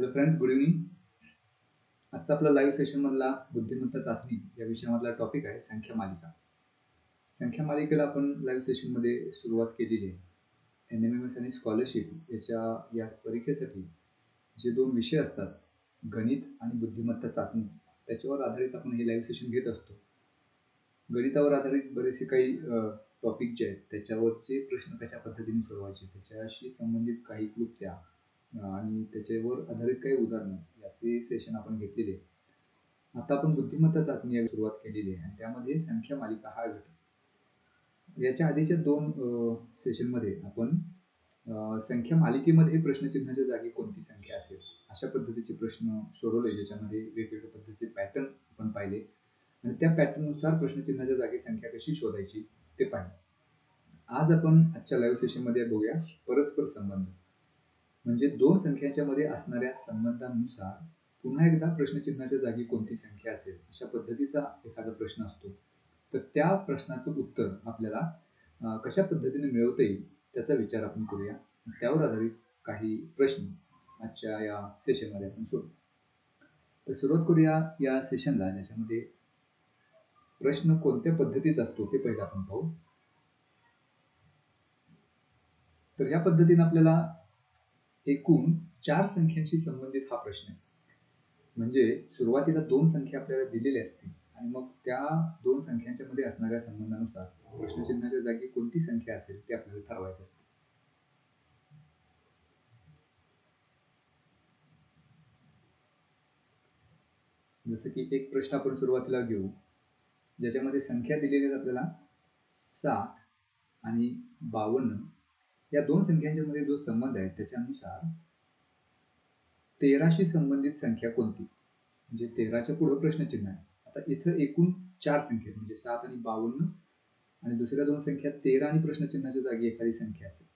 Hello friends good evening आजचा आपला live सेशनमधला बुद्धिमत्ता चाचणी या विषयामधला टॉपिक आहे संख्या मालिका. संख्या मालिकेला आपण लाईव्ह सेशनमध्ये सुरुवात केलेली आहे. एन एम एम एस आणि स्कॉलरशिप याच्या या परीक्षेसाठी जे दोन विषय असतात गणित आणि बुद्धिमत्ता चाचणी त्याच्यावर आधारित आपण हे लाईव्ह सेशन घेत असतो. गणितावर आधारित बरेचसे काही टॉपिक जे आहेत त्याच्यावरचे प्रश्न कशा पद्धतीने सोडवायचे त्याच्याशी संबंधित काही क्लुप्त्या आणि त्याच्यावर आधारित काही उदाहरणं याचे सेशन आपण घेतलेले आता आपण बुद्धिमत्ता चाचणी सुरुवात केलेली आहे. आणि त्यामध्ये संख्या मालिका हा घटक. याच्या आधीच्या दोन सेशनमध्ये आपण संख्या मालिकेमध्ये प्रश्नचिन्हाच्या जागी कोणती संख्या असेल अशा पद्धतीचे प्रश्न सोडवले ज्याच्यामध्ये वेगवेगळ्या पद्धतीचे पॅटर्न आपण पाहिले. आणि त्या पॅटर्ननुसार प्रश्नचिन्हाच्या जागी संख्या कशी शोधायची ते पाहिले. आज आपण आजच्या लाईव्ह सेशनमध्ये बघूया परस्पर संबंध. म्हणजे दोन संख्यांच्या मध्ये असणाऱ्या संबंधानुसार पुन्हा एकदा प्रश्नचिन्हाच्या जागी कोणती संख्या असेल अशा पद्धतीचा एखादा प्रश्न असतो. तर त्या प्रश्नाचं उत्तर आपल्याला कशा पद्धतीने मिळवता येईल त्याचा विचार आपण करूया. त्यावर आधारित काही प्रश्न आजच्या या सेशनमध्ये आपण सोडू. तर सुरुवात करूया या सेशनला ज्याच्यामध्ये प्रश्न कोणत्या पद्धतीचा असतो ते पहिला आपण पाहू. तर या पद्धतीने आपल्याला एकूण चार संख्यांशी संबंधित हा प्रश्न आहे. म्हणजे सुरुवातीला दोन संख्या आपल्याला दिलेल्या असतील आणि मग त्या दोन संख्यांच्या मध्ये असणाऱ्या संबंधानुसार प्रश्नचिन्हाच्या जागी कोणती संख्या असेल ते आपल्याला ठरवायचं असते. जसं की एक प्रश्न आपण सुरुवातीला घेऊ ज्याच्यामध्ये संख्या दिलेल्या आपल्याला सात आणि बावन्न. या दोन संख्यांच्या मध्ये जो संबंध आहे त्याच्यानुसार तेराशी संबंधित संख्या कोणती? म्हणजे तेराच्या पुढे प्रश्नचिन्ह आहे. आता इथं एकूण चार संख्या म्हणजे सात आणि बावन्न आणि दुसऱ्या दोन संख्या तेरा आणि प्रश्नचिन्हाच्या जागी एखादी संख्या असेल.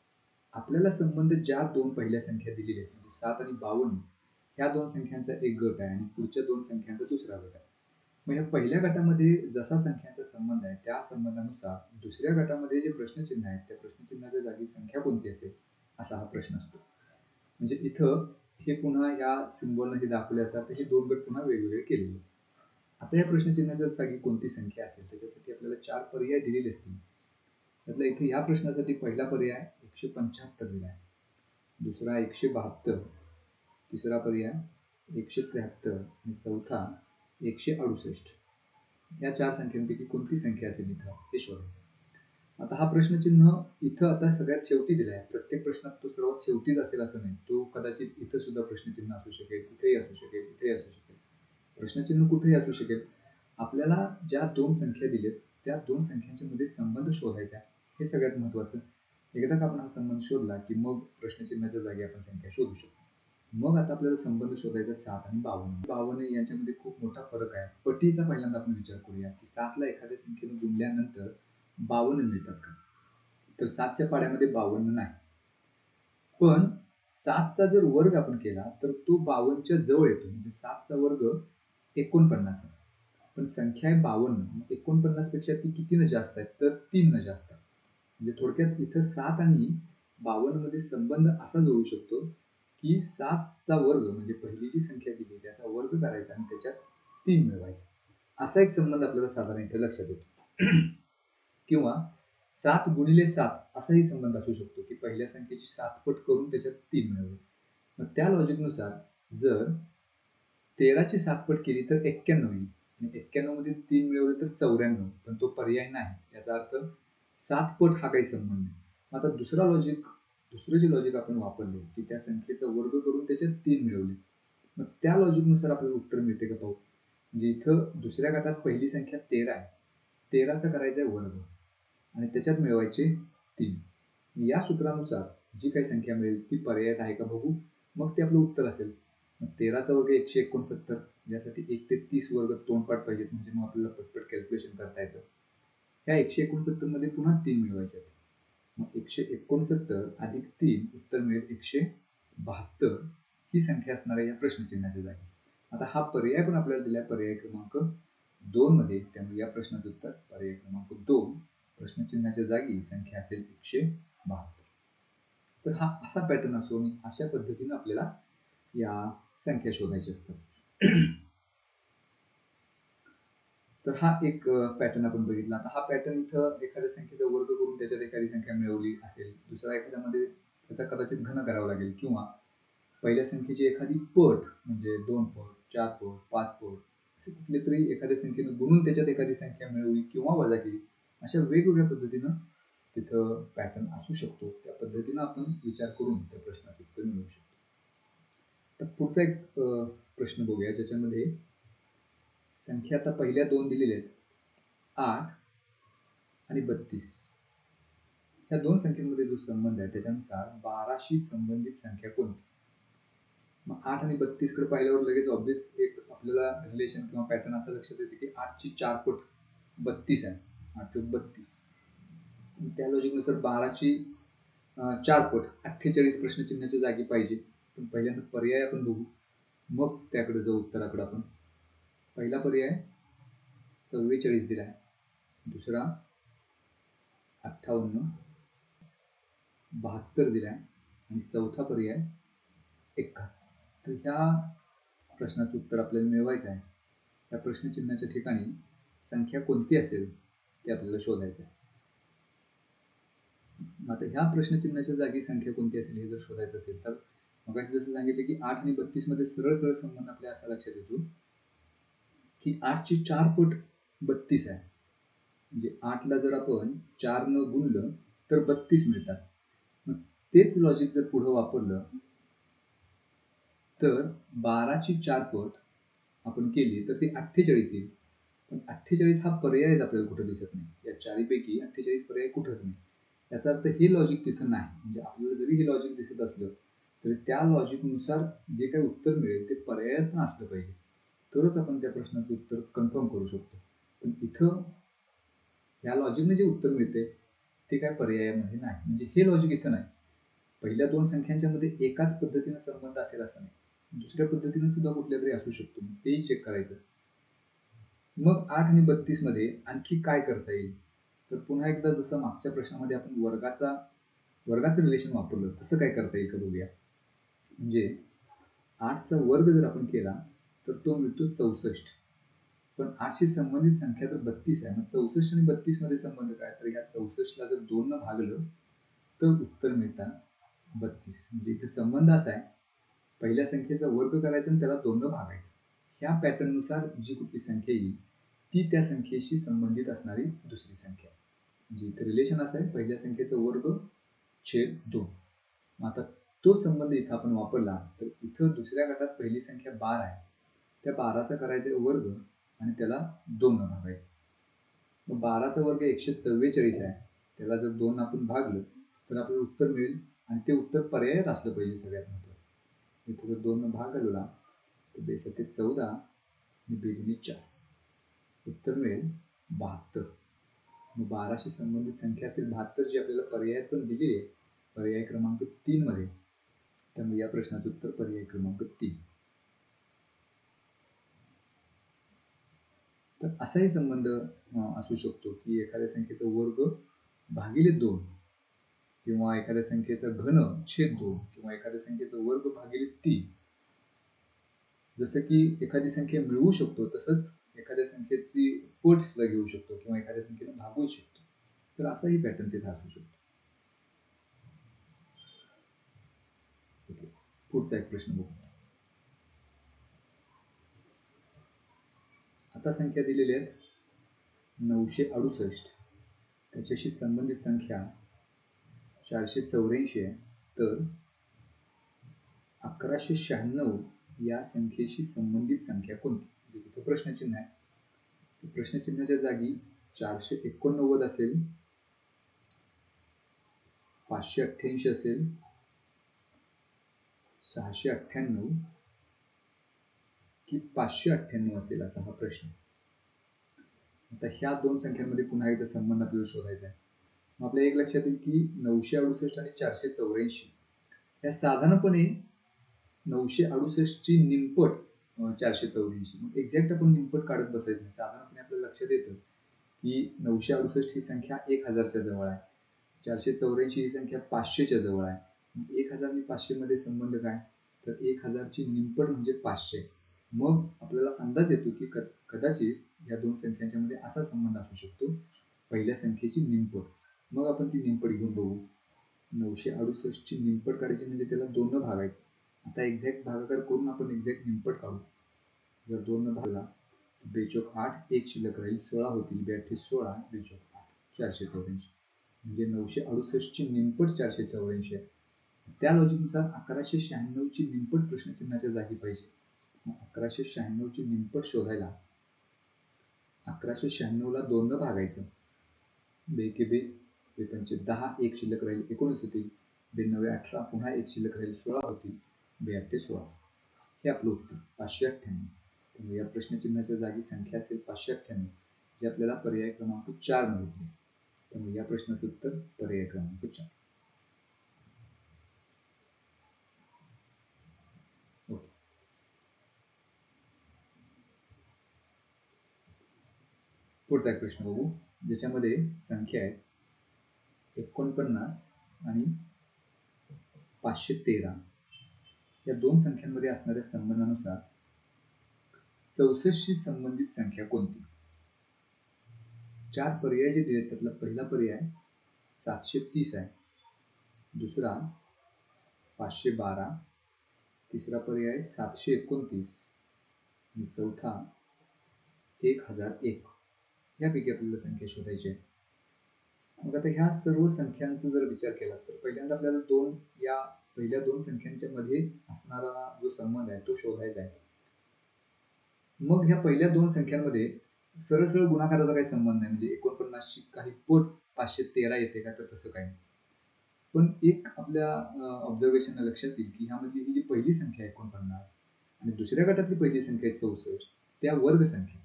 आपल्याला संबंध ज्या दोन पहिल्या संख्या दिलेल्या आहेत म्हणजे सात आणि बावन्न ह्या दोन संख्यांचा एक गट आहे आणि पुढच्या दोन संख्यांचा दुसरा गट आहे. म्हणजे पहिल्या गटामध्ये जसा संख्यांचा संबंध आहे त्या संबंधानुसार दुसऱ्या गटामध्ये जे प्रश्नचिन्ह आहेत त्या प्रश्नचिन्हाच्या जागी संख्या कोणती असेल असा हा प्रश्न असतो. म्हणजे इथं हे पुन्हा या सिम्बॉलनं हे दाखवले असतात हे दोन गट पुन्हा वेगवेगळे केलेले आता या प्रश्नचिन्हाच्या जागी कोणती संख्या असेल त्याच्यासाठी आपल्याला चार पर्याय दिलेले असतील. त्यातला इथे या प्रश्नासाठी पहिला पर्याय एकशे पंच्याहत्तर दिला आहे. दुसरा एकशे बहात्तर. तिसरा पर्याय एकशे त्र्याहत्तर. आणि चौथा एकशे अडुसष्ट. या चार संख्यांपैकी कोणती संख्या असेल इथं? हे शोधायचं. आता हा प्रश्नचिन्ह इथं आता सगळ्यात शेवटी दिलाय. प्रत्येक प्रश्नात तो सर्वात शेवटीच असेल असं नाही. तो कदाचित इथं सुद्धा प्रश्नचिन्ह असू शकेल कुठेही असू शकेल कुठेही असू शकेल. प्रश्नचिन्ह कुठेही असू शकेल. आपल्याला ज्या दोन संख्या दिलेत त्या दोन संख्यांच्या मध्ये संबंध शोधायचा आहे. हे सगळ्यात महत्वाचं. एकदा का आपण हा संबंध शोधला की मग प्रश्नचिन्हाच्या जागी आपण संख्या शोधू शकतो. मग आता आपल्याला संबंध शोधायचा सात आणि बावन्न. बावन्न यांच्यामध्ये खूप मोठा फरक आहे. पटीचा पहिल्यांदा आपण विचार करूया की सातला एखाद्या संख्येने गुणल्यानंतर बावन्न मिळतात का? तर सातच्या पाड्यामध्ये बावन्न नाही. पण सातचा जर वर्ग आपण केला तर तो बावनच्या जवळ येतो. म्हणजे सातचा वर्ग एकोणपन्नास आहे. पण संख्या आहे बावन्न. एकोणपन्नासपेक्षा ती कितीनं जास्त आहे? तर तीन जास्त आहे. म्हणजे थोडक्यात इथं सात आणि बावन्नमध्ये संबंध असा जोडू शकतो की सातचा वर्ग म्हणजे पहिली जी संख्या दिली त्याचा वर्ग करायचा आणि त्याच्यात तीन मिळवायचा. असा एक संबंध आपल्याला साधारण इथे लक्षात येतो. किंवा सात गुणिले सात असाही संबंध असू शकतो की पहिल्या संख्येची सात पट करून त्याच्यात तीन मिळवले. मग त्या लॉजिकनुसार जर तेराची सात पट केली तर एक्क्याण्णव येईल. आणि एक्क्याण्णवमध्ये तीन मिळवले तर चौऱ्याण्णव पण तो पर्याय नाही. त्याचा अर्थ सात पट हा काही संबंध नाही. आता दुसरा लॉजिक दुसरं जे लॉजिक आपण वापरले की त्या संख्येचा वर्ग करून त्याच्यात तीन मिळवले. मग त्या लॉजिकनुसार आपल्याला उत्तर मिळते का पाहू म्हणजे इथं दुसऱ्या गटात पहिली संख्या तेरा आहे. तेराचा करायचा आहे वर्ग. आणि त्याच्यात मिळवायचे तीन. या सूत्रानुसार जी काही संख्या मिळेल ती पर्याय आहे का बघू? मग ते आपलं उत्तर असेल. मग तेराचा वर्ग एकशे एकोणसत्तर. यासाठी एक ते तीस वर्ग तोंडपाठ पाहिजेत. म्हणजे मग आपल्याला पटपट कॅल्क्युलेशन करता येतं. ह्या एकशे एकोणसत्तरमध्ये पुन्हा तीन मिळवायचे आहेत. मग एकशे एकोणसत्तर अधिक तीन उत्तर मिळेल एकशे बहात्तर ही संख्या असणाऱ्या या प्रश्नचिन्हाच्या जागी. आता हा पर्याय पण आपल्याला दिला पर्याय क्रमांक दोन मध्ये. त्यामुळे या प्रश्नाचं उत्तर पर्याय क्रमांक दोन. प्रश्नचिन्हाच्या जागी संख्या असेल एकशे बहात्तर. तर हा असा पॅटर्न असो आणि अशा पद्धतीने आपल्याला या संख्या शोधायच्या असतात. तर हा एक पॅटर्न आपण बघितला. आता हा पॅटर्न इथं एखाद्या संख्येचा वर्ग करून त्याच्यात एखादी संख्या मिळवली असेल दुसरा एखाद्यामध्ये त्याचा कदाचित घन करावा लागेल किंवा पहिल्या संख्येची एखादी पट म्हणजे दोन पट चार पट पाच पट असे कुठले तरी एखाद्या संख्येनं गुणून त्याच्यात एखादी संख्या मिळवली किंवा वजा केली अशा वेगवेगळ्या पद्धतीनं तिथं पॅटर्न असू शकतो. त्या पद्धतीनं आपण विचार करून त्या प्रश्नाचं उत्तर मिळवू शकतो. तर पुढचा एक प्रश्न बघूया ज्याच्यामध्ये संख्या आता पहिल्या दोन दिलेल्या आहेत. आठ आणि बत्तीस. ह्या दोन संख्येमध्ये जो संबंध आहे त्याच्यानुसार बाराशी संबंधित संख्या कोणती? मग आठ आणि बत्तीसकडे पाहिल्यावर लगेच ऑब्विस एक आपल्याला रिलेशन किंवा पॅटर्न असं लक्षात येते की आठची चार फूट बत्तीस आहे. आठ बत्तीस. त्या लॉजिकनुसार बाराची चार फूट अठ्ठेचाळीस प्रश्नचिन्हाच्या जागी पाहिजे. पण पहिल्यांदा पर्याय आपण बघू. मग त्याकडे जाऊ उत्तराकडे आपण पहिला पर्याय चव्वेचाळीस दिला आहे. दुसरा अठ्ठावन्न बहात्तर दिला आहे. आणि चौथा पर्याय एकाहत्तर. तर ह्या प्रश्नाचं उत्तर आपल्याला मिळवायचं आहे. त्या प्रश्नचिन्हाच्या ठिकाणी संख्या कोणती असेल ते आपल्याला शोधायचं आहे. आता ह्या प्रश्नचिन्हाच्या जागी संख्या कोणती असेल हे जर शोधायचं असेल तर मग जसं सांगितलं की आठ आणि बत्तीसमध्ये सरळ सरळ संबंध आपल्या असा लक्षात येतो. की आठची चार पट बत्तीस आहे. म्हणजे आठला जर आपण चार न गुणलं तर बत्तीस मिळतात. मग तेच लॉजिक जर पुढं वापरलं तर बाराची चार पट आपण केली तर ती अठ्ठेचाळीस येईल. पण अठ्ठेचाळीस हा पर्यायच आपल्याला कुठं दिसत नाही. या चारीपैकी अठ्ठेचाळीस पर्याय कुठंच नाही. याचा अर्थ हे लॉजिक तिथं नाही. म्हणजे आपल्याला जरी हे लॉजिक दिसत असलं तरी त्या लॉजिकनुसार जे काही उत्तर मिळेल ते पर्यायात पण असलं पाहिजे. तरच आपण त्या प्रश्नाचं उत्तर कन्फर्म करू शकतो. पण इथं ह्या लॉजिकने जे उत्तर मिळते ते काय पर्यायामध्ये नाही. म्हणजे हे लॉजिक इथं नाही. पहिल्या दोन संख्यांच्या मध्ये एकाच पद्धतीने संबंध असेल असं नाही. दुसऱ्या पद्धतीने सुद्धा कुठल्या तरी असू शकतो. तेही चेक करायचं. मग आठ आणि बत्तीसमध्ये आणखी काय करता येईल? तर पुन्हा एकदा जसं मागच्या प्रश्नामध्ये आपण वर्गाचा वर्गाचं रिलेशन वापरलं तसं काय करता येईल का बघूया? म्हणजे आठचा वर्ग जर आपण केला तर तो मिळतो चौसष्ट. पण आठशी संबंधित संख्या तर बत्तीस आहे. मग चौसष्ट आणि बत्तीसमध्ये संबंध काय? तर ह्या चौसष्टला जर दोन भागलं तर उत्तर मिळतात बत्तीस. म्हणजे इथे संबंध असा आहे पहिल्या संख्येचा वर्ग करायचा आणि त्याला दोन भागायचं. ह्या पॅटर्ननुसार जी कुठली संख्या येईल ती त्या संख्येशी संबंधित असणारी दुसरी संख्या म्हणजे इथे रिलेशन असं आहे पहिल्या संख्येचा वर्ग छेद दोन. मग आता तो संबंध इथं आपण वापरला तर इथं दुसऱ्या गटात पहिली संख्या बार आहे. त्या बाराचा करायचा वर्ग आणि त्याला दोन भागायचं. मग बाराचा वर्ग एकशे चव्वेचाळीस आहे. त्याला जर दोन आपण भागलं तर आपल्याला उत्तर मिळेल आणि ते उत्तर पर्यायात असलं पाहिजे सगळ्यात महत्त्वाचं. इथं जर दोन भागला भाग तर बेसते चौदा आणि बेदुनी चार. उत्तर मिळेल बहात्तर. मग बाराशी संबंधित संख्या असेल बहात्तर जी आपल्याला पर्यायात पण दिली आहे पर्याय क्रमांक तीनमध्ये त्यामुळे या प्रश्नाचं उत्तर पर्याय क्रमांक तीन. तर असाही संबंध असू शकतो की एखाद्या संख्येचा वर्ग भागिले दोन किंवा एखाद्या संख्येचा घन छेद दोन किंवा एखाद्या संख्येचा वर्ग भागिले तीन. जसं की एखादी संख्या मिळवू शकतो तसंच एखाद्या संख्येची पट सुद्धा घेऊ शकतो किंवा एखाद्या संख्येने भागवू शकतो. तर असाही पॅटर्न तिथे असू शकतो. पुढचा एक प्रश्न बघू. आता संख्या दिलेल्या आहेत नऊशे अडुसष्ट. त्याच्याशी संबंधित संख्या चारशे चौऱ्याऐंशी आहे. तर अकराशे शहाण्णव या संख्येशी संबंधित संख्या कोणती? म्हणजे तिथं प्रश्नचिन्ह आहे. प्रश्नचिन्हाच्या जागी चारशे एकोणनव्वद असेल पाचशे अठ्ठ्याऐंशी असेल सहाशे अठ्ठ्याण्णव की पाचशे अठ्ठ्याण्णव असेल असा हा प्रश्न. आता ह्या दोन संख्यांमध्ये पुन्हा एकदा संबंध आपल्याला शोधायचा आहे. मग आपल्या एक लक्षात येईल की नऊशे अडुसष्ट आणि चारशे चौऱ्याऐंशी. या साधारणपणे नऊशे अडुसष्टची निमपट चारशे चौऱ्याऐंशी. मग एक्झॅक्ट आपण निमपट काढत बसायचं नाही. साधारणपणे आपल्याला लक्षात येतं की नऊशे अडुसष्ट ही संख्या एक हजारच्या जवळ आहे. चारशे चौऱ्याऐंशी ही संख्या पाचशेच्या जवळ आहे. एक हजार आणि पाचशेमध्ये संबंध काय? तर एक हजारची निमपट म्हणजे पाचशे. मग आपल्याला अंदाज येतो की कदाचित या दोन संख्यांच्या मध्ये असा संबंध असू शकतो. पहिल्या संख्येची निमपट. मग आपण ती निमपट घेऊन बघू. नऊशे अडुसष्टची निमपट काढायची म्हणजे त्याला दोन भागायचं. आता एक्झॅक्ट भागाकार करून आपण एक्झॅक्ट निमपट काढू. जर दोन भागला बेचोक आठ एक शिल्लक राहील सोळा होतील. बेअठ्ठीस सोळा बेचोक आठ चारशे चौऱ्याऐंशी. म्हणजे नऊशे अडुसष्टची निमपट चारशे चौऱ्याऐंशी आहे. त्या लॉजिकनुसार अकराशे शहाण्णवची निमपट प्रश्नचिन्हाच्या जागी पाहिजे. अकराशे शहाण्णवची निमपट शोधायला. अकराशे शहाण्णवला दोन भागायचं. बे के बे बे पंचे दहा एक शिल्लक राहील एकोणीस होतील बे नवे अठरा पुन्हा एक शिल्लक राहील सोळा होतील बे आठ सोळा. हे आपलं उत्तर पाचशे अठ्ठ्याण्णव. त्यामुळे या प्रश्नचिन्हाच्या जागी संख्या असेल पाचशे अठ्ठ्याण्णव जे आपल्याला पर्याय क्रमांक चार मिळते त्यामुळे या प्रश्नाचं उत्तर पर्याय क्रमांक चार. पुढचा एक प्रश्न बघू. ज्याच्यामध्ये संख्या आहेत एकोणपन्नास आणि पाचशे तेरा. या दोन संख्यांमध्ये असणाऱ्या संबंधानुसार चौसष्टशी संबंधित संख्या कोणती? चार पर्याय जे दिले त्यातला पहिला पर्याय सातशे तीस आहे. दुसरा पाचशे बारा. तिसरा पर्याय सातशे एकोणतीस. आणि चौथा एक हजार एक. यापैकी आपल्याला संख्या शोधायची आहे. मग आता ह्या सर्व संख्यांचा जर विचार केला तर पहिल्यांदा आपल्याला दोन या पहिल्या दोन संख्यांच्या मध्ये असणारा जो संबंध आहे तो शोधायचा आहे. मग ह्या पहिल्या दोन संख्यांमध्ये सरळ सरळ गुणाकाराचा काही संबंध नाही. म्हणजे एकोणपन्नासची काही पट पाचशे तेरा येते का तर तसं काही नाही. पण एक आपल्या ऑब्झर्वेशन लक्षात येईल की ह्यामधली ही जी पहिली संख्या आहे एकोणपन्नास आणि दुसऱ्या गटातली पहिली संख्या आहे चौसष्ट त्या वर्ग संख्या.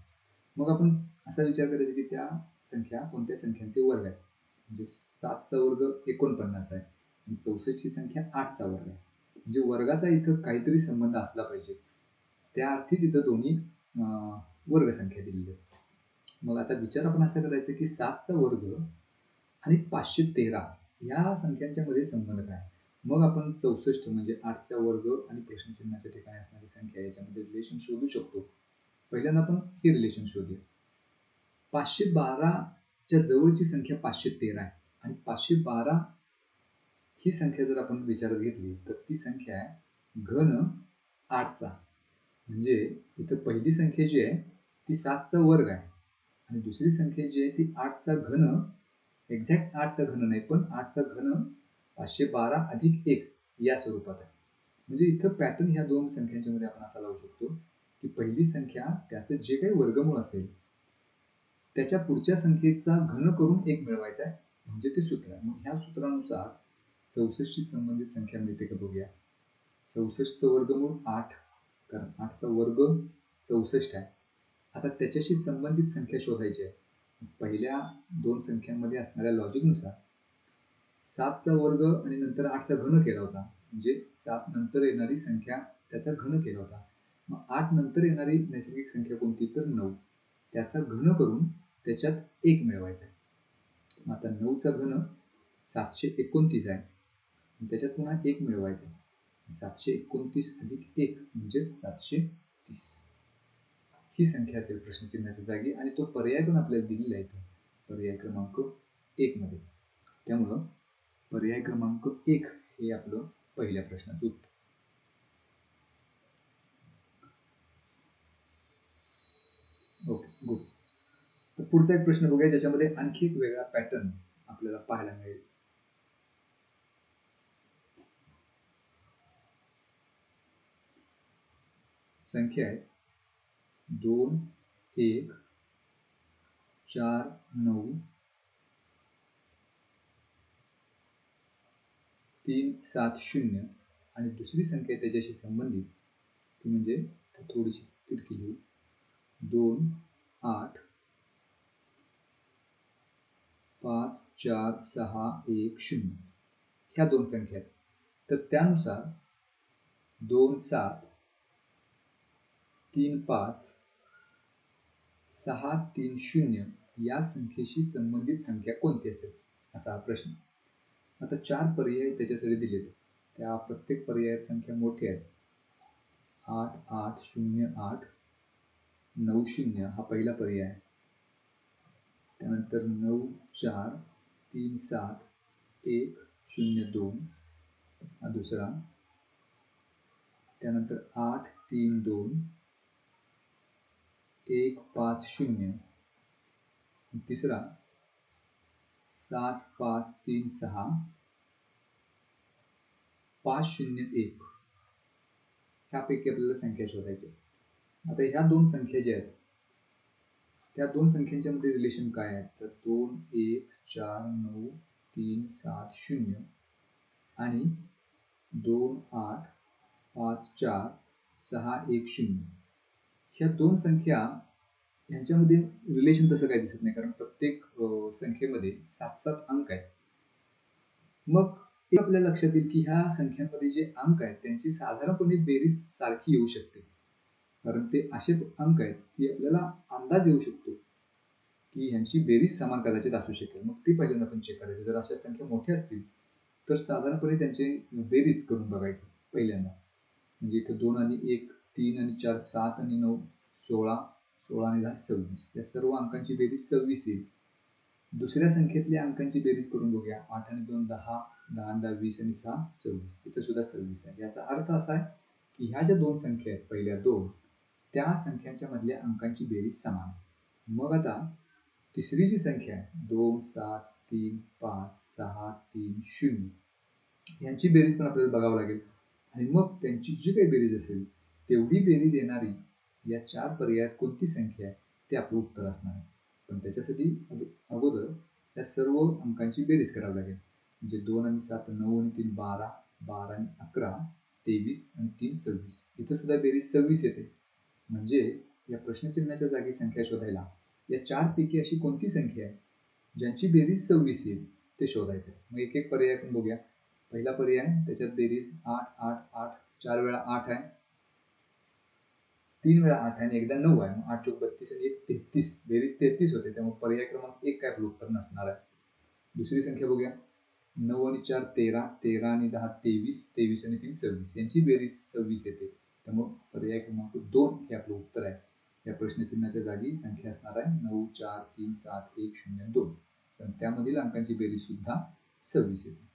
मग आपण असा विचार करायचा की त्या संख्या कोणत्या संख्यांचे वर्ग आहेत? म्हणजे सातचा वर्ग एकोणपन्नास आहे आणि चौसष्टची संख्या आठचा वर्ग आहे. म्हणजे वर्गाचा इथं काहीतरी संबंध असला पाहिजे. त्या अर्थी तिथं दोन्ही वर्गसंख्या दिलेली आहे मग आता विचार आपण असा करायचा की सातचा वर्ग आणि पाचशे तेरा या संख्यांच्या मध्ये संबंध काय? मग आपण चौसष्ट म्हणजे आठचा वर्ग आणि प्रश्नचिन्हाच्या ठिकाणी असणारी संख्या याच्यामध्ये रिलेशन शोधू शकतो. पहिल्यांदा आपण हे रिलेशन शोधूया. पाचशे बाराच्या जवळची संख्या पाचशे तेरा आहे. आणि पाचशे बारा ही संख्या जर आपण विचारात घेतली तर ती संख्या आहे घन आठचा. म्हणजे इथं पहिली संख्या जी आहे ती सातचा वर्ग आहे. आणि दुसरी संख्या जी आहे ती आठचा घन. एक्झॅक्ट आठचा घन नाही पण आठचा घन पाचशे बारा अधिक एक या स्वरूपात आहे. म्हणजे इथं पॅटर्न ह्या दोन संख्यांच्या मध्ये आपण असा लावू शकतो की पहिली संख्या त्याचं जे काही वर्गमूळ असेल त्याच्या पुढच्या संख्येचा घन करून एक मिळवायचा आहे. म्हणजे ते सूत्र. आहे मग ह्या सूत्रानुसार चौसष्टशी संबंधित संख्या मिळते का बघूया. चौसष्टचं वर्गमूळ आठ. कारण आठचा वर्ग चौसष्ट आहे. आता त्याच्याशी संबंधित संख्या शोधायची आहे. पहिल्या दोन संख्यांमध्ये असणाऱ्या लॉजिकनुसार सातचा वर्ग आणि नंतर आठचा घन केला होता. म्हणजे सात नंतर येणारी संख्या त्याचा घन केला होता. मग आठ नंतर येणारी नैसर्गिक संख्या कोणती? तर नऊ. त्याचा घन करून त्याच्यात एक मिळवायचा आहे आता नऊचा घन सातशे एकोणतीस आहे. त्याच्यात पुन्हा एक मिळवायचा आहे सातशे एकोणतीस अधिक एक म्हणजे सातशे तीस. ही संख्या असेल प्रश्नचिन्हाच्या जागी आणि तो पर्याय पण आपल्याला दिलेला आहे इथं. पर्याय क्रमांक एक मध्ये. त्यामुळं पर्याय क्रमांक एक हे आपलं पहिल्या प्रश्नाचं उत्तर. Okay good. पुढचा एक प्रश्न बघूया ज्याच्यामध्ये आणखी एक वेगळा पॅटर्न आपल्याला पाहायला मिळेल. संख्या आहेत. दोन एक चार नऊ तीन सात शून्य आणि दुसरी संख्या त्याच्याशी संबंधित. ती म्हणजे थोडीशी तिरकी घेऊ. दोन आठ पाच चार सहा एक शून्य. ह्या दोन संख्या आहेत. तर त्यानुसार दोन सात तीन पाच सहा तीन शून्य या संख्येशी संबंधित संख्या कोणती असेल? असा हा प्रश्न. आता चार पर्याय त्याच्यासाठी दिलेत. त्या प्रत्येक पर्यायात संख्या मोठी आहेत आठ आठ शून्य आठ नऊ शून्य हा पहिला पर्याय त्यानंतर नऊ, चार, तीन, सात, एक, शून्य, दोन, हा दुसरा. त्यानंतर आठ, तीन, दोन, एक, पाच, शून्य तिसरा. सात, पाच, तीन, सहा, पाच, शून्य, एक. ह्यापैकी आपल्याला संख्या शोधायची आता ह्या दोन संख्या ज्या आहेत त्या दोन संख्यांच्या मध्ये रिलेशन काय आहे तर दोन एक चार नऊ तीन सात शून्य. आणि दोन आठ पाच चार सहा एक शून्य. ह्या दोन संख्या यांच्यामध्ये रिलेशन तसं काही दिसत नाही कारण प्रत्येक संख्येमध्ये सात सात अंक आहेत. मग आपल्या लक्षात येईल की ह्या संख्यांमध्ये जे अंक आहेत त्यांची साधारणपणे बेरीज सारखी येऊ शकते. कारण ते असे अंक आहेत की आपल्याला अंदाज येऊ शकतो की ह्यांची बेरीज समान कदाचित असू शकेल. मग ती पहिल्यांदा आपण चेक करायचं. जर अशा संख्या मोठ्या असतील तर साधारणपणे त्यांचे बेरीज करून बघायचं पहिल्यांदा. म्हणजे इथं दोन आणि एक तीन आणि चार सात आणि नऊ सोळा सोळा आणि दहा सव्वीस. या सर्व अंकांची बेरीज सव्वीस येईल. दुसऱ्या संख्येतल्या अंकांची बेरीज करून बघूया. आठ आणि दोन दहा दहा दहा वीस आणि सहा सव्वीस. इथं सुद्धा सव्वीस आहे. याचा अर्थ असा आहे की ह्या ज्या दोन संख्या आहेत पहिल्या दोन त्या संख्यांच्या मधल्या अंकांची बेरीज समान. मग आता तिसरी जी संख्या आहे दोन सात तीन पाच सहा तीन शून्य. यांची बेरीज पण आपल्याला बघावं लागेल. आणि मग त्यांची जी काही बेरीज असेल तेवढी बेरीज येणारी या चार पर्यायात कोणती संख्या आहे ते आपलं उत्तर असणार आहे. पण त्याच्यासाठी अगोदर या सर्व अंकांची बेरीज करावी लागेल. म्हणजे दोन आणि सात नऊ आणि तीन बारा बारा आणि अकरा तेवीस आणि तीन सव्वीस. इथं सुद्धा बेरीज सव्वीस येते. म्हणजे या प्रश्नचिन्हाच्या जागी संख्या शोधायला या चार पैकी अशी कोणती संख्या आहे? ज्यांची बेरीज सव्वीस येईल ते शोधायचं आहे मग एक एक पर्याय आपण बघूया. पहिला पर्याय त्याच्यात बेरीज आठ आठ आठ चार वेळा आठ आहे. तीन वेळा आठ आहे आणि एकदा नऊ आहे. मग आठ चौक बत्तीस आणि एक तेहतीस. बेरीज तेहतीस होते त्यामुळे पर्याय क्रमांक एक काय आपलं उत्तर नसणार आहे. दुसरी संख्या बघूया. नऊ आणि चार तेरा तेरा आणि दहा तेवीस तेवीस आणि तीन सव्वीस. यांची बेरीज सव्वीस येते. त्यामुळं पर्याय क्रमांक दोन हे आपलं उत्तर आहे. या प्रश्नचिन्हाच्या जागी संख्या असणार आहे नऊ चार तीन सात एक शून्य दोन. पण त्यामधील अंकांची बेरीज सुद्धा सव्वीस येते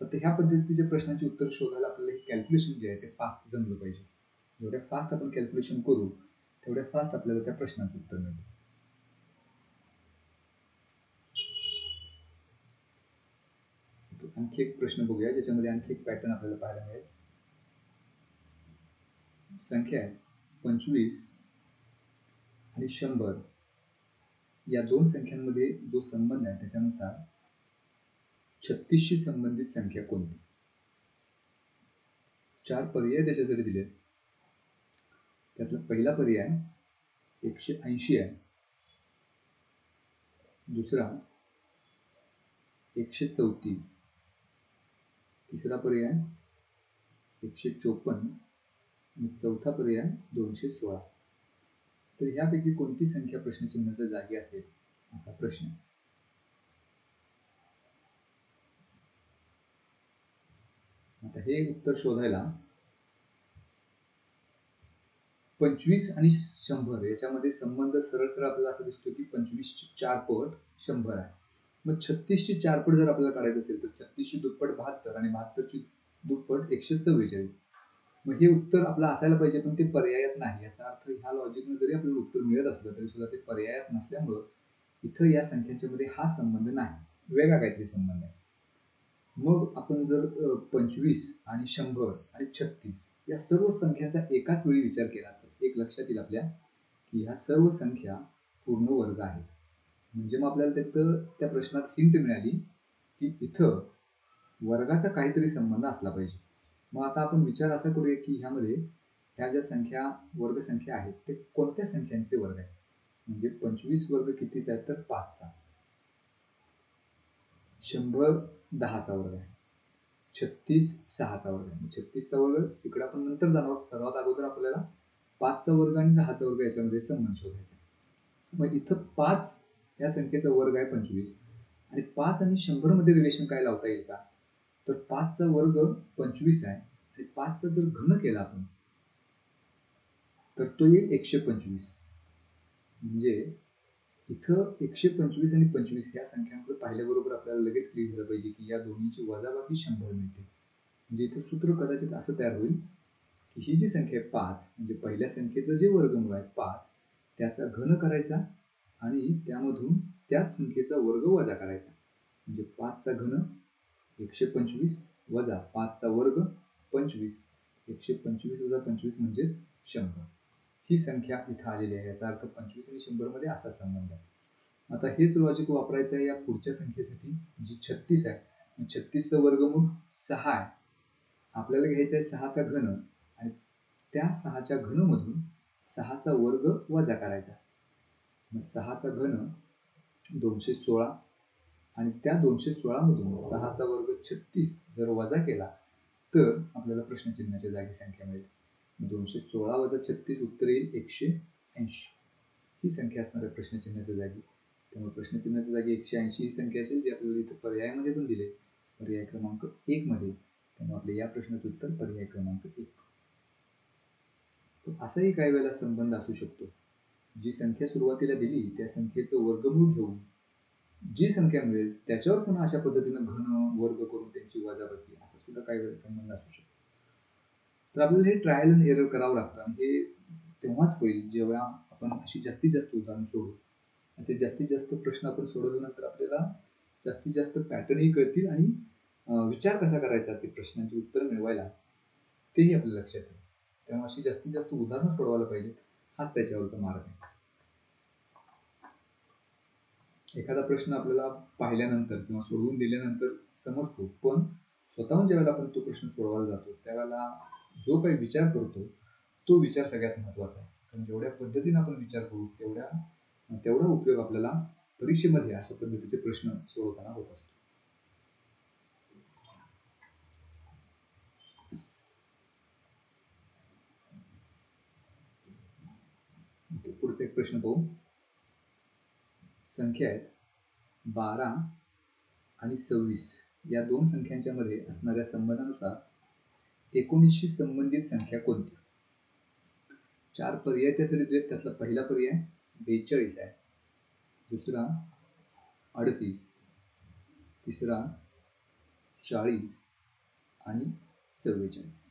फक्त ह्या पद्धतीच्या प्रश्नाची उत्तर शोधायला आपल्याला हे कॅल्क्युलेशन जे आहे ते फास्ट जमलं पाहिजे. जेवढ्या फास्ट आपण कॅल्क्युलेशन करू तेवढ्या फास्ट आपल्याला त्या प्रश्नाचं उत्तर मिळतं. आणखी एक प्रश्न बघूया ज्याच्यामध्ये आणखी एक पॅटर्न आपल्याला पाहायला मिळेल. संख्या पंचवीस आणि शंभर. या दोन संख्यांमध्ये जो संबंध आहे त्याच्यानुसार छत्तीसशी संबंधित संख्या कोणती? चार पर्याय त्याच्यासाठी दिले त्यातला पहिला पर्याय एकशे ऐंशी आहे. दुसरा एकशे चौतीस. तिसरा पर्याय एकशे चोपन्न. चौथा पर्याय दोनशे सोळा. तर ह्यापैकी कोणती संख्या प्रश्नचिन्हाच्या जागी असेल? असा प्रश्न. आता हे उत्तर शोधायला पंचवीस आणि शंभर याच्यामध्ये संबंध सरळ सरळ आपल्याला असं दिसतो की पंचवीसची चार पट शंभर आहे. मग छत्तीसची चार पट जर आपल्याला काढायचं असेल तर छत्तीसची दुप्पट बहात्तर आणि बहात्तरची दुप्पट एकशे चव्वेचाळीस. मग हे उत्तर आपलं असायला पाहिजे पण ते पर्यायात नाही. याचा अर्थ ह्या लॉजिकनं जरी आपल्याला उत्तर मिळत असलं तरी सुद्धा ते पर्यायात नसल्यामुळं इथं या संख्यांच्या मध्ये हा संबंध नाही. वेगळा काहीतरी संबंध आहे. मग आपण जर पंचवीस आणि शंभर आणि छत्तीस या सर्व संख्यांचा एकाच वेळी विचार केला तर एक लक्षात येईल आपल्या की ह्या सर्व संख्या पूर्ण वर्ग आहेत. म्हणजे मग आपल्याला तिथं त्या प्रश्नात हिंट मिळाली की इथं वर्गाचा काहीतरी संबंध असला पाहिजे. मग आता आपण विचार असा करूया की ह्यामध्ये ह्या ज्या संख्या वर्ग संख्या आहेत ते कोणत्या संख्यांचे वर्ग आहेत? म्हणजे पंचवीस वर्ग कितीचा आहे तर पाचचा. शंभर दहाचा वर्ग आहे. छत्तीस सहाचा वर्ग आहे. छत्तीसचा वर्ग इकडे आपण नंतर जाणार सर्वात अगोदर आपल्याला पाचचा वर्ग आणि दहाचा वर्ग याच्यामध्ये संबंध शोधायचा मग इथं पाच या संख्येचा वर्ग आहे पंचवीस. आणि पाच आणि शंभरमध्ये रिलेशन काय लावता येईल का? तर पाचचा वर्ग पंचवीस आहे. आणि पाचचा जर घन केला आपण तर तो येईल एकशे पंचवीस. म्हणजे इथं एकशे पंचवीस आणि पंचवीस या संख्यांकडे पाहिल्याबरोबर आपल्याला लगेच क्लिअर झालं पाहिजे की या दोन्हीची वजाबाकी शंभर मिळते. म्हणजे इथं सूत्र कदाचित असं तयार होईल की ही जी संख्या आहे पाच म्हणजे पहिल्या संख्येचं जे वर्गमूळ आहे पाच त्याचा घन करायचा आणि त्यामधून त्याच संख्येचा वर्ग वजा करायचा. म्हणजे पाचचा घन एकशे पंचवीस वजा पाचचा वर्ग पंचवीस. एकशे पंचवीस वजा पंचवीस म्हणजेच शंभर. ही संख्या इथं आलेली आहे. याचा अर्थ पंचवीस आणि शंभरमध्ये असा संबंध आहे. आता हेच लॉजिक वापरायचं आहे या पुढच्या संख्येसाठी जी छत्तीस आहे. छत्तीसचं वर्गमूळ सहा आहे. आपल्याला घ्यायचं आहे सहाचा घन. आणि त्या सहाच्या घनमधून सहाचा वर्ग वजा करायचा. मग सहाचा घन दोनशे सोळा आणि त्या दोनशे सोळामधून सहाचा वर्ग छत्तीस जर वजा केला तर आपल्याला प्रश्नचिन्हाच्या जागी संख्या मिळेल. दोनशे सोळा वजा छत्तीस उत्तर येईल एकशे ऐंशी. ही संख्या असणार आहे प्रश्नचिन्हाच्या जागी. त्यामुळे प्रश्नचिन्हाच्या जागी एकशे ऐंशी ही संख्या असेल जी आपल्याला इथे पर्यायामध्ये पण दिले. पर्याय क्रमांक एक मध्ये. त्यामुळे आपले या प्रश्नाचं उत्तर पर्याय क्रमांक एक. असाही काही वेळेला संबंध असू शकतो. जी संख्या सुरुवातीला दिली त्या संख्येचं वर्गमूळ घेऊन जी संख्या मिळेल त्याच्यावर पुन्हा अशा पद्धतीनं घन वर्ग करून त्यांची वजाबाकी असा सुद्धा काही वेळेला संबंध असू शकतो. तर आपल्याला हे ट्रायल अँड एरर करावं लागतं आणि हे तेव्हाच होईल जेव्हा आपण अशी जास्तीत जास्त उदाहरण सोडू. असे जास्तीत जास्त प्रश्न आपण सोडवल्यानंतर आपल्याला जास्तीत जास्त पॅटर्नही कळतील आणि विचार कसा करायचा ते प्रश्नांची उत्तर मिळवायला तेही आपल्या लक्षात येईल. त्यामुळे अशी जास्तीत जास्त उदाहरणं सोडवायला पाहिजेत हाच त्याच्यावरचा मार्ग आहे. एखादा प्रश्न आपल्याला पाहिल्यानंतर किंवा सोडवून दिल्यानंतर समजतो पण स्वतःहून ज्यावेळेला आपण तो प्रश्न सोडवायला जातो त्यावेळेला जो काही विचार करतो तो विचार सगळ्यात महत्त्वाचा आहे. कारण जेवढ्या पद्धतीने आपण विचार करू तेवढ्या तेवढा उपयोग आपल्याला परीक्षेमध्ये अशा पद्धतीचे प्रश्न सोडवताना होत असतो. पुढचा एक प्रश्न पाहू. संख्या आहेत. बारा आणि सव्वीस या दोन संख्यांच्या मध्ये असणाऱ्या संबंधानुसार एकोणीसशी संबंधित संख्या कोणती? चार पर्याय त्यासाठी दिलेत त्यातला पहिला पर्याय बेचाळीस आहे. दुसरा अडतीस. तिसरा चाळीस आणि चव्वेचाळीस.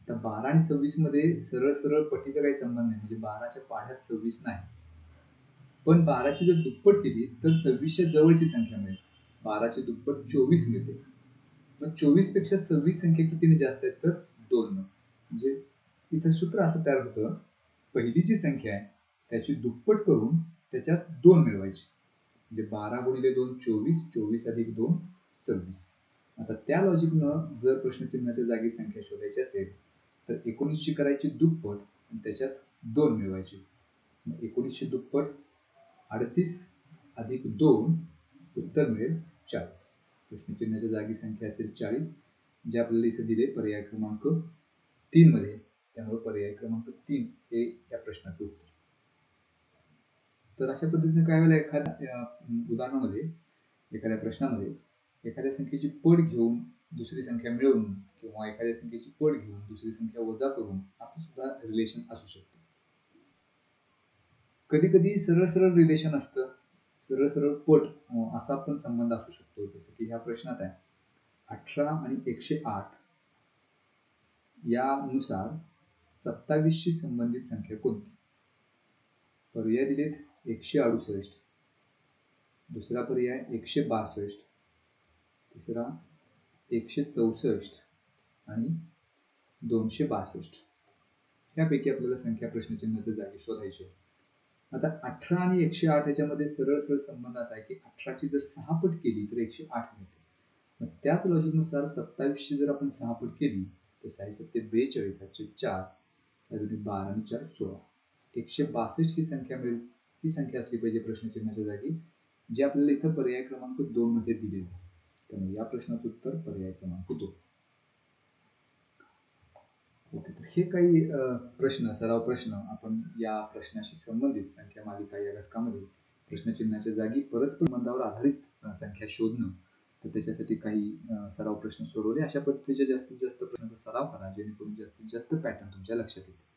आता बारा आणि सव्वीसमध्ये सरळ सरळ पटीचा काही संबंध नाही. म्हणजे बाराच्या पाढ्यात सव्वीस नाही. पण बाराची जर दुप्पट केली तर सव्वीसच्या जवळची संख्या मिळेल. बाराची दुप्पट चोवीस मिळते. मग चोवीसपेक्षा सव्वीस संख्या कितीने जास्त आहेत तर दोन. म्हणजे इथं सूत्र असं तयार होतं पहिली जी संख्या आहे त्याची दुप्पट करून त्याच्यात दोन मिळवायची. म्हणजे बारा गुणिले दोन चोवीस चोवीस अधिक दोन सव्वीस. आता त्या लॉजिकनं जर प्रश्नचिन्हाच्या जागी संख्या शोधायची असेल तर एकोणीसशे करायची दुप्पट आणि त्याच्यात दोन मिळवायची. एकोणीसशे दुप्पट अडतीस अधिक दोन उत्तर मिळेल चाळीस. प्रश्नचिन्हाच्या जागी संख्या असेल चाळीस जे आपल्याला इथे दिले पर्याय क्रमांक तीन मध्ये. त्यामुळे पर्याय क्रमांक तीन हे या प्रश्नाचं उत्तर. तर अशा पद्धतीने काय वेळेला एखाद्या उदाहरणामध्ये एखाद्या प्रश्नामध्ये एखाद्या संख्येची पट घेऊन दुसरी संख्या मिळवून किंवा एखाद्या संख्येची पट घेऊन दुसरी संख्या वजा करून असं सुद्धा रिलेशन असू शकतं. कधी कधी सरळ सरळ रिलेशन असतं. सरळ सरळ पट असा पण संबंध असू शकतो. जसं की ह्या प्रश्नात आहे. अठरा आणि एकशे आठ यानुसार सत्तावीसशी संबंधित संख्या कोणती? पर्याय दिलेत एकशे अडुसष्ट. दुसरा पर्याय एकशे बासष्ट. तिसरा एकशे चौसष्ट आणि दोनशे बासष्ट. ह्यापैकी आपल्याला संख्या प्रश्नचिन्हाच्या जागी शोधायची आता अठरा आणि एकशे आठ याच्यामध्ये सरळ सरळ संबंध असा आहे की अठराची जर सहा पट केली तर एकशे आठ मिळते. मग त्याच लॉजिकनुसार सत्तावीसची जर आपण सहा पट केली तर साई सत्ते बेचाळीस सातशे चार साई बारा आणि चार सोळा. एकशे बासष्ट ही संख्या मिळेल. ही संख्या असली पाहिजे प्रश्नचिन्हाच्या जागी जे आपल्याला इथं पर्याय क्रमांक दोन मध्ये दिलेली त्यामुळे या प्रश्नाचं उत्तर पर्याय क्रमांक दोन. हे काही प्रश्न सराव प्रश्न आपण या प्रश्नाशी संबंधित संख्या मालिका या घटकामध्ये प्रश्नचिन्हाच्या जागी परस्पर मंदावर आधारित संख्या शोधणं तर त्याच्यासाठी काही सराव प्रश्न सोडवले. अशा पद्धतीच्या जास्तीत जास्त प्रश्नांचा सराव करा जेणेकरून जास्तीत जास्त पॅटर्न तुमच्या लक्षात येतील.